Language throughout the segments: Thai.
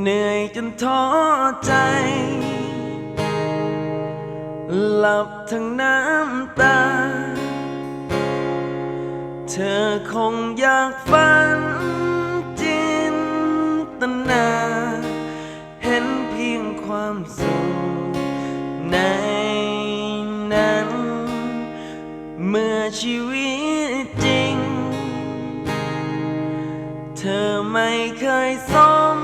เหนื่อยจนท้อใจ หลับทั้งน้ำตา เธอคงอยากฝันจินตนา เห็นเพียงความสุขในนั้น เมื่อชีวิตจริง เธอไม่เคยสม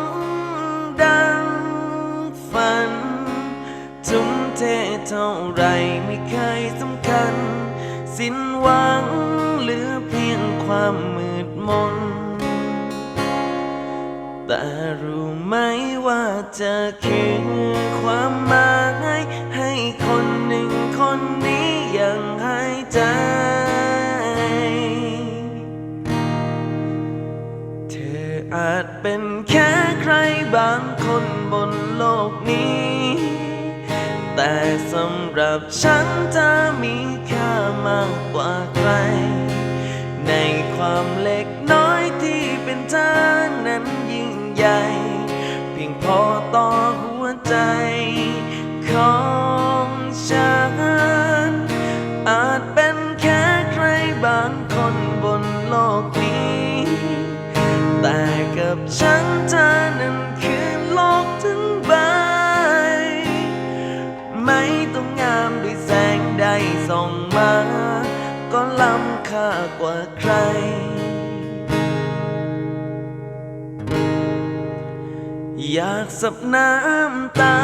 เทเท่าไรไม่เคยสำคัญ สิ้นหวังเหลือเพียงความมืดมน แต่รู้ไหมว่าเธอคือความหมายให้คนหนึ่งคนนี้ยังหายใจ เธออาจเป็นแค่ใครบางคนบนโลกนี้ สำหรับฉันเธอมีค่ามากกว่าใคร ในความเล็กน้อยที่เป็นเธอนั้นยิ่งใหญ่ เพียงพอต่อหัวใจของฉัน อาจเป็นแค่ใครบางคนบนโลกนี้ แต่กับฉันเธอนั้นำค่ากว่าใคร อยากสับน้ำตา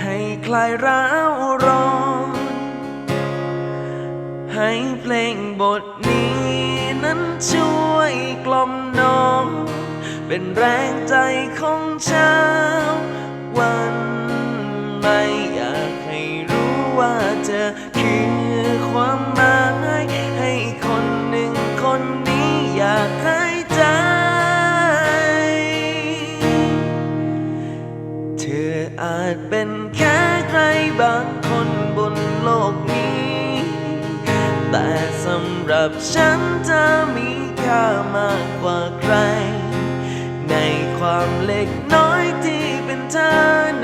ให้คลายร้าวร้อน ให้เพลงบทนี้นั้นช่วยกล่อมน้อง เป็นแรงใจของเช้าวันไม่อยากให้รู้ว่าเธอคือ ความหมายให้คนหนึ่งคนนี้อยากให้ใจ เธออาจเป็นแค่ใครบางคนบนโลกนี้ แต่สำหรับฉันเธอมีค่ามากกว่าใคร ในความเล็กน้อยที่เป็นเธอ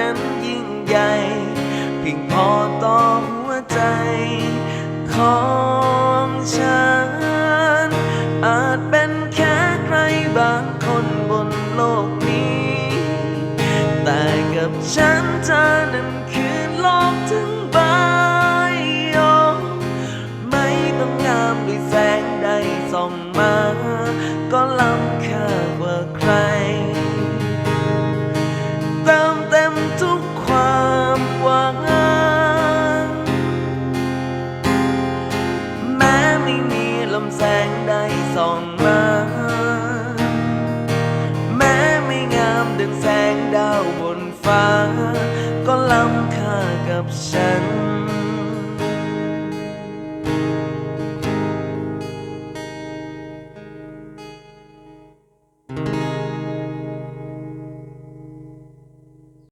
นั้นยิ่งใหญ่ เพียงพอต่อหัวใจ ของฉัน อาจเป็นแค่ใครบางคนบนโลกนี้ แต่กับฉันเธอนั้นคือโลกทั้งใบโอไม่ต้องงามด้วยแสงใดส่องมา ก็ล้ำค่ากว่าใคร ส่องมา แม้ไม่งามดังแสงดาวบนฟ้า ก็ล้ำค่ากับฉัน